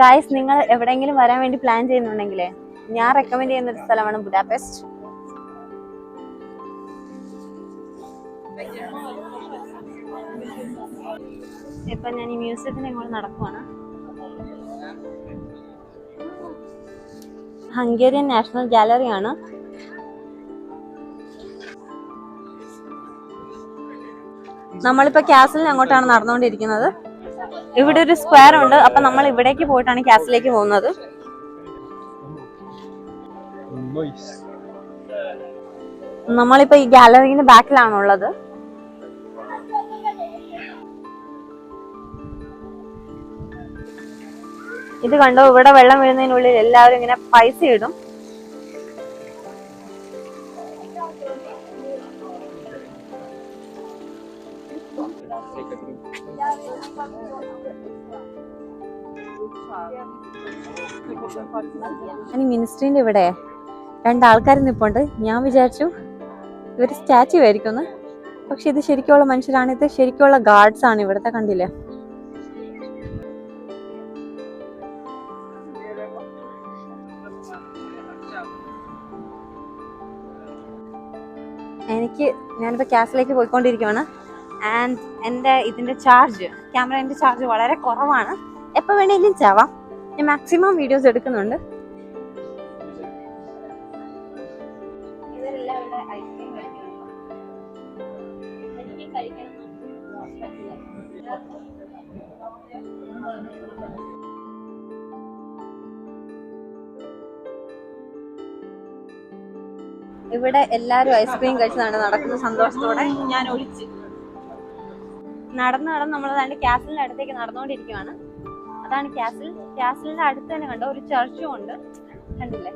Guys നിങ്ങൾ എവിടെയെങ്കിലും വരാൻ വേണ്ടി പ്ലാൻ ചെയ്യുന്നുണ്ടെങ്കിലേ ഞാൻ റെക്കമെൻഡ് ചെയ്യുന്ന ഒരു സ്ഥലമാണ് ബുഡാപെസ്റ്റ് ഇപ്പൊ ഞാൻ ഈ മ്യൂസിയത്തിന് ഇങ്ങോട്ട് നടക്കുവാണ്. ഹംഗേറിയൻ നാഷണൽ ഗാലറി ആണ്. നമ്മളിപ്പോ കാസലിന് അങ്ങോട്ടാണ് നടന്നുകൊണ്ടിരിക്കുന്നത്. ഇവിടെ ഒരു സ്ക്വയർ ഉണ്ട്. അപ്പൊ നമ്മൾ ഇവിടേക്ക് പോയിട്ടാണ് ക്യാസിലേക്ക് പോകുന്നത്. നമ്മളിപ്പോ ഈ ഗാലറിന്റെ ബാക്കിലാണുള്ളത് ഇത് കണ്ടോ? ഇവിടെ വെള്ളം വീഴുന്നതിനുള്ളിൽ എല്ലാവരും ഇങ്ങനെ പൈസ ഇടും. ഞാൻ മിനിസ്ട്രീന്റെ ഇവിടെ രണ്ടാൾക്കാർ നിപ്പുണ്ട്. ഞാൻ വിചാരിച്ചു ഇവർ സ്റ്റാച്യു ആയിരിക്കും പക്ഷെ ഇത് ശരിക്കുള്ള മനുഷ്യരാണ്. ഇത് ശരിക്കുള്ള ഗാർഡ്സ് ആണ് ഇവിടുത്തെ കണ്ടില്ലേ? എനിക്ക് ഞാനിപ്പോൾ ക്യാസിലേക്ക് പോയിക്കൊണ്ടിരിക്കുകയാണ് ആൻഡ് എന്റെ ഇതിന്റെ ചാർജ് ക്യാമറേന്റെ ചാർജ് വളരെ കുറവാണ്. എപ്പോൾ വേണമെങ്കിലും ചാവാം. ഞാൻ മാക്സിമം വീഡിയോസ് എടുക്കുന്നുണ്ട്. ഇവിടെ എല്ലാരും ഐസ്ക്രീം കഴിച്ചതാണ് നടക്കുന്ന സന്തോഷത്തോടെ. ഞാൻ ഒളിച്ച്. നടന്ന് നടന്ന് നമ്മൾ അതാണ്ട് കാസലിന്റെ അടുത്തേക്ക് നടന്നുകൊണ്ടിരിക്കുവാണ്. അതാണ് കാസിൽ കാസലിന്റെ അടുത്ത് തന്നെ കണ്ടോ ഒരു ചർച്ചും ഉണ്ട്. കണ്ടില്ലേ?